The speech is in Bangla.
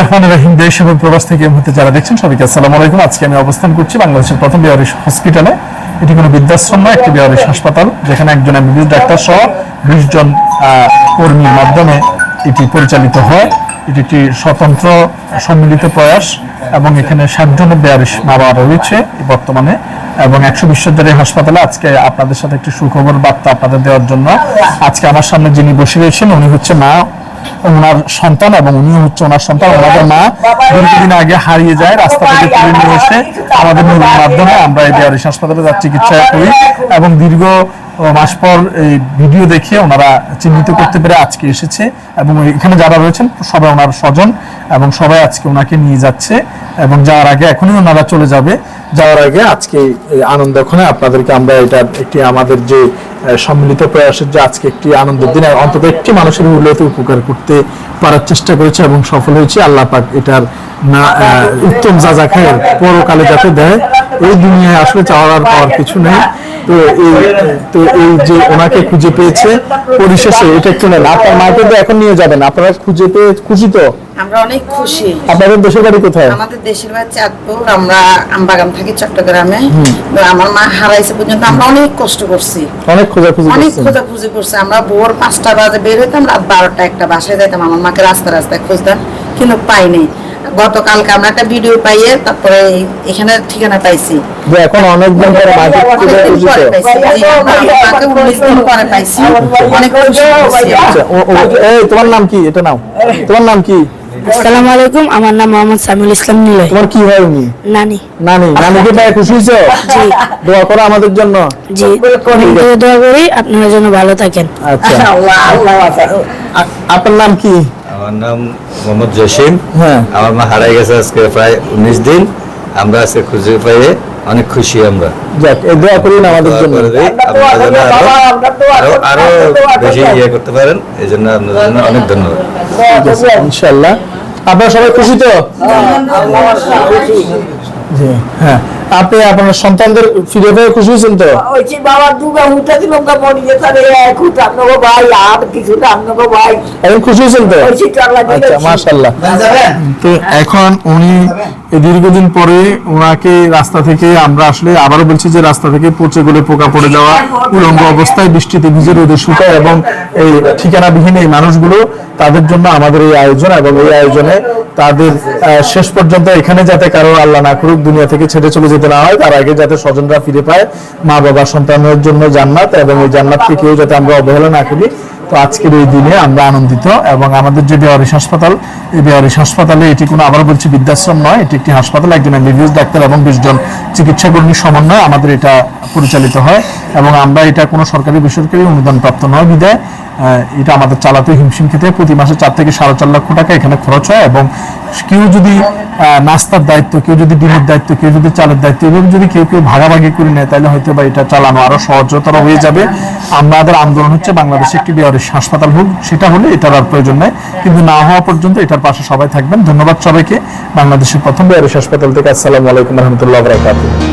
রহমান রহিম। দেশ এবং প্রবাস থেকে মুহূর্তে যারা দেখছেন সবাইকে আসসালামু আলাইকুম। আজকে আমি অবস্থান করছি বাংলাদেশের প্রথম হসপিটালে। এটি কোনো নয়, একটি হাসপাতাল, যেখানে একজন এমবিবিএস ডাক্তার সহ বিশ জন কর্মীর মাধ্যমে এটি পরিচালিত হয়। এটি একটি স্বতন্ত্র, সম্মিলিত প্রয়াস এবং এখানে ষাট জনের বেয়ারিশ মা বাবা রয়েছে বর্তমানে এবং একশো বিশ্বজনের হাসপাতালে। আজকে আপনাদের সাথে একটি সুখবর, বার্তা আপনাদের দেওয়ার জন্য। আজকে আমার সামনে যিনি বসে রয়েছেন, উনি হচ্ছে মা ওনার সন্তান এবং উনিও হচ্ছে ওনার সন্তান। ওনাদের মা দীর্ঘদিন আগে হারিয়ে যায় রাস্তা থেকে তুলে নিয়ে এসে আমাদের নুরুর মাধ্যমে আমরা এই বিহারিস হাসপাতালে যার চিকিৎসা করি এবং দীর্ঘ মাস পর এই ভিডিও দেখে ওনারা চিহ্নিত করতে পেরে আজকে এসেছে এবং এখানে যারা রয়েছেন সবাই ওনার স্বজন এবং সবাই আজকে ওনাকে নিয়ে যাচ্ছে এবং যাওয়ার আগে এখনই ওনারা চলে যাবে। যাওয়ার আগে আজকে আনন্দ আনন্দক্ষণে আপনাদেরকে আমরা এটা একটি আমাদের যে সম্মিলিত প্রয়াসের যে আজকে একটি আনন্দের দিনে অন্তত একটি মানুষের মূল্যতে উপকার করতে পারার চেষ্টা করেছে এবং সফল হয়েছে। আল্লাহ পাক এটার না উত্তম যা খায় পরকালে যাতে দেয়। এই দুনিয়ায় আসলে চাওয়ার আর পাওয়ার কিছু নেই। তো এই তো এই যে ওনাকে খুঁজে পেয়েছে, পরিশেষে এটা একটু নেন আপনার মাকে তো এখন নিয়ে যাবেন। আপনারা খুঁজে পেয়ে খুশি তো? আমরা অনেক খুশি। আপনাদের দেশের বাড়ি কোথায়? আমাদের দেশের বাড়ি চাঁদপুর আমরা আমবাগান থাকি চট্টগ্রামে। আমার মা হারাইছে পর্যন্ত আমরা অনেক কষ্ট করছি। অনেক খোঁজাখুঁজি অনেক খোঁজাখুঁজি করছি। আমরা ভোর পাঁচটা বাজে বের হইতাম রাত বারোটা একটা বাসায় যাইতাম। আমার মাকে রাস্তা রাস্তায় খুঁজতাম কিন্তু পাইনি গতকালকে আমরা একটা ভিডিও পাইয়ে তারপরে এখানে ঠিকানা পাইছি। এখন অনেকদিন খুশি পরে দিন পরে পাইছি। অনেক। আচ্ছা, এই তোমার নাম কি? এটা নাও। তোমার নাম কি? আসসালামু আলাইকুম আমার নাম মোহাম্মদ সামিউল ইসলাম নিলয়। তোমার কি হয় উনি? নানি। নানি নানিকে পায়ে খুশি হইছো জি। দোয়া করো আমাদের জন্য। জি। আপনাদের দোয়া করি আপনার জন্য ভালো থাকেন। আচ্ছা। আ- আপনার নাম কি? আমার নাম মোহাম্মদ জসিম। হ্যাঁ। আমার মা হারাই গেছে আজকে প্রায় উনিশ দিন। আমরা আজকে খুঁজে পেয়ে অনেক খুশি আমরা। যাক এই দোয়া করুন আমাদের জন্য। আরও আরও বেশি ইয়ে করতে পারেন এই জন্য আপনাদের জন্য অনেক ধন্যবাদ। ইনশাআল্লাহ। আপনারা সবাই খুশি তো? হ্যাঁ। আপনি আপনার সন্তানদের ফিরে পেয়ে খুশি হয়েছেন তো? ওইছি বাবা দুগা উঠা দিল গা মরি যেতে রে এক উঠ আপনাকে ভাই আর কিছু না আপনাকে ভাই। এখন খুশি হয়েছেন তো? ওইছি আচ্ছা মাশাল্লাহ তো এখন উনি দীর্ঘদিন পরে ওনাকে রাস্তা থেকে আমরা আসলে আবারও বলছি যে রাস্তা থেকে পচে গলে পোকা পড়ে যাওয়া উলঙ্গ অবস্থায় বৃষ্টিতে ভিজে রোদে শুকায় এবং এই ঠিকানাবিহীন এই মানুষগুলো তাদের জন্য আমাদের এই আয়োজন এবং এই আয়োজনে তাদের আহ, শেষ পর্যন্ত এখানে যাতে কারও আল্লাহ না করুক দুনিয়া থেকে ছেড়ে চলে যেতে না হয়, তার আগে যাতে স্বজনরা ফিরে পায় মা বাবা সন্তানের জন্য জান্নাত এবং এই জান্নাতকে কেউ যাতে আমরা অবহেলা না করি। তো আজকের এই দিনে আমরা আনন্দিত এবং আমাদের যে বেয়ারিশ হাসপাতাল, এই বেয়ারিশ হাসপাতালে এটি কোনো আবার বলছি, বৃদ্ধাশ্রম নয়, এটি একটি হাসপাতাল, একজন এমবিবিএস ডাক্তার এবং বিশজন চিকিৎসা কর্মীর সমন্বয়ে আমাদের এটা পরিচালিত হয় এবং আমরা এটা কোনো সরকারি, বেসরকারি অনুদান প্রাপ্ত নয় বিদায় এটা আমাদের চালাতে হিমশিম খেতে প্রতি মাসে চার থেকে সাড়ে চার লক্ষ টাকা এখানে খরচ হয় এবং কেউ যদি নাস্তার দায়িত্ব, কেউ যদি ডিমের দায়িত্ব, কেউ যদি চালের দায়িত্ব এবং যদি কেউ কেউ ভাগাভাগি করে নেয়, তাহলে হয়তো বা এটা চালানো আরও সহজতর হয়ে যাবে। আমাদের আন্দোলন হচ্ছে বাংলাদেশে একটি বেয়ারিশ হাসপাতাল হোক, সেটা হলে এটার আর প্রয়োজন নেই। কিন্তু না হওয়া পর্যন্ত এটার পাশে সবাই থাকবেন। ধন্যবাদ সবাইকে। বাংলাদেশের প্রথম বেয়ারিশ হাসপাতাল থেকে আসসালামু আলাইকুম রহমতুল্লাহ বরাকাতুহ।